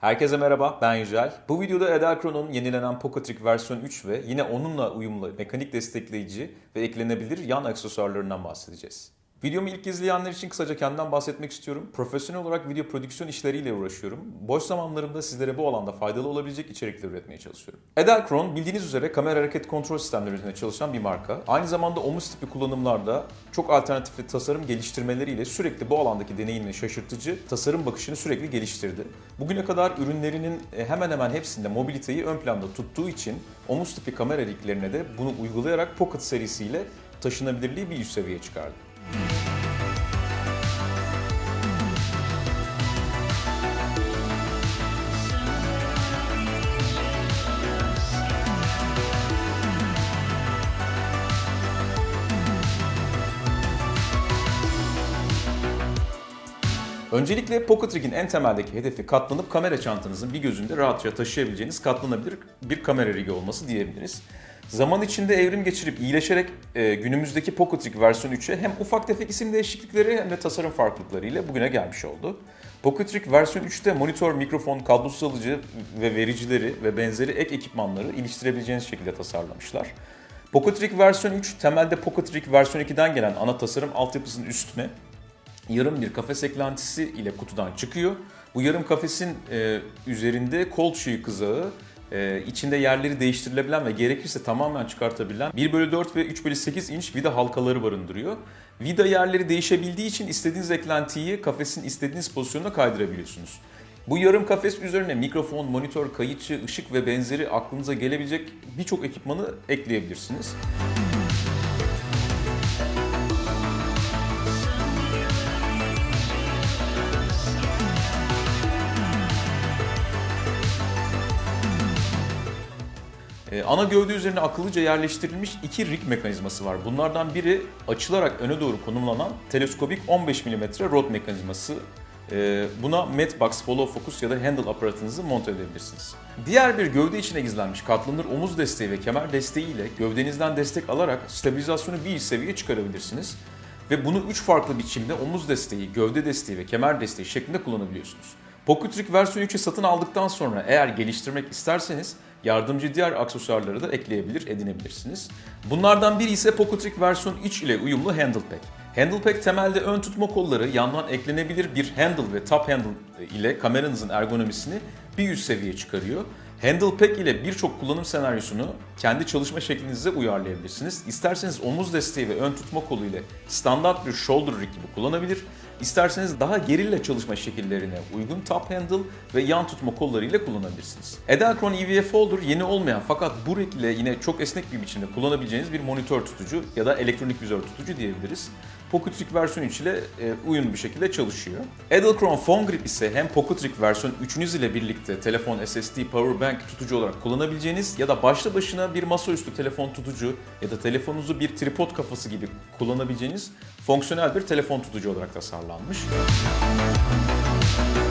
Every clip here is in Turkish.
Herkese merhaba, ben Yücel. Bu videoda Edelchron'un yenilenen Pocotrick versiyon 3 ve yine onunla uyumlu mekanik destekleyici ve eklenebilir yan aksesuarlarından bahsedeceğiz. Videomu ilk izleyenler için kısaca kendimden bahsetmek istiyorum. Profesyonel olarak video prodüksiyon işleriyle uğraşıyorum. Boş zamanlarımda sizlere bu alanda faydalı olabilecek içerikler üretmeye çalışıyorum. Edelchron bildiğiniz üzere kamera hareket kontrol sistemleri üzerine çalışan bir marka. Aynı zamanda omuz tipi kullanımlarda çok alternatifli tasarım geliştirmeleriyle sürekli bu alandaki deneyimle şaşırtıcı tasarım bakışını sürekli geliştirdi. Bugüne kadar ürünlerinin e, hemen hemen hepsinde mobiliteyi ön planda tuttuğu için omuz tipi kamera riglerine de bunu uygulayarak Pocket serisiyle taşınabilirliği bir üst seviyeye çıkardı. Mm-hmm. Öncelikle Pocket Rig'in en temeldeki hedefi katlanıp kamera çantanızın bir gözünde rahatça taşıyabileceğiniz katlanabilir bir kamera rigi olması diyebiliriz. Zaman içinde evrim geçirip iyileşerek e, günümüzdeki Pocket Rig versiyon 3'e hem ufak tefek isim değişiklikleri hem de tasarım farklılıklarıyla bugüne gelmiş oldu. Pocket Rig versiyon 3'te monitör, mikrofon, kablosuz alıcı ve vericileri ve benzeri ek ekipmanları iliştirebileceğiniz şekilde tasarlamışlar. Pocket Rig versiyon 3 temelde Pocket Rig versiyon 2'den gelen ana tasarım altyapısının üstüne yarım bir kafes eklentisi ile kutudan çıkıyor. Bu yarım kafesin e, üzerinde kol çiğ kızağı, e, içinde yerleri değiştirilebilen ve gerekirse tamamen çıkartabilen 1 bölü 4 ve 3 bölü 8 inç vida halkaları barındırıyor. Vida yerleri değişebildiği için istediğiniz eklentiyi kafesin istediğiniz pozisyonuna kaydırabiliyorsunuz. Bu yarım kafes üzerine mikrofon, monitör, kayıtçı, ışık ve benzeri aklınıza gelebilecek birçok ekipmanı ekleyebilirsiniz. Ee, ana gövde üzerine akıllıca yerleştirilmiş iki rig mekanizması var. Bunlardan biri açılarak öne doğru konumlanan teleskobik 15 mm rod mekanizması. Ee, Buna Matbox, Follow Focus ya da Handle aparatınızı monte edebilirsiniz. Diğer bir gövde içine gizlenmiş katlanır omuz desteği ve kemer desteği ile gövdenizden destek alarak stabilizasyonu bir üst seviyeye çıkarabilirsiniz. Ve bunu üç farklı biçimde omuz desteği, gövde desteği ve kemer desteği şeklinde kullanabiliyorsunuz. Pocket Rig versiyon 3'ü satın aldıktan sonra eğer geliştirmek isterseniz yardımcı diğer aksesuarları da ekleyebilir, edinebilirsiniz. Bunlardan biri ise Pocket Rig versiyon 3 ile uyumlu Handle Pack. Handle Pack temelde ön tutma kolları, yandan eklenebilir bir handle ve top handle ile kameranızın ergonomisini bir üst seviyeye çıkarıyor. Handle Pack ile birçok kullanım senaryosunu kendi çalışma şeklinize uyarlayabilirsiniz. İsterseniz omuz desteği ve ön tutma kolu ile standart bir shoulder rig gibi kullanabilir. İsterseniz daha gerilla çalışma şekillerine uygun top handle ve yan tutma kolları ile kullanabilirsiniz. Edelchron EVA Folder yeni olmayan fakat bu rig ile yine çok esnek bir biçimde kullanabileceğiniz bir monitör tutucu ya da elektronik vizör tutucu diyebiliriz. Pocket Rig versiyon 3 ile e, uyumlu bir şekilde çalışıyor. Edelchron Phone Grip ise hem Pocket Rig versiyon 3'ünüz ile birlikte telefon SSD power bank tutucu olarak kullanabileceğiniz ya da başlı başına bir masaüstü telefon tutucu ya da telefonunuzu bir tripod kafası gibi kullanabileceğiniz fonksiyonel bir telefon tutucu olarak tasarlanmış. Pocket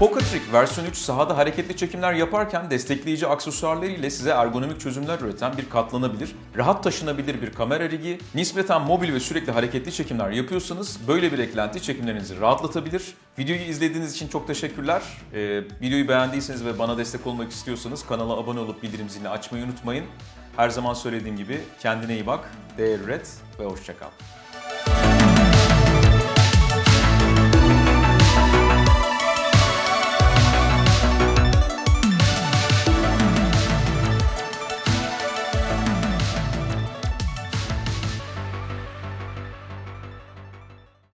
Rig versiyon 3 sahada hareketli çekimler yaparken destekleyici aksesuarları ile size ergonomik çözümler üreten bir katlanabilir, rahat taşınabilir bir kamera rigi, nispeten mobil ve sürekli hareketli çekimler yapıyorsanız böyle bir eklenti çekimlerinizi rahatlatabilir. Videoyu izlediğiniz için çok teşekkürler. Ee, videoyu beğendiyseniz ve bana destek olmak istiyorsanız kanala abone olup bildirim zilini açmayı unutmayın. Her zaman söylediğim gibi kendine iyi bak, değer üret ve hoşçakal.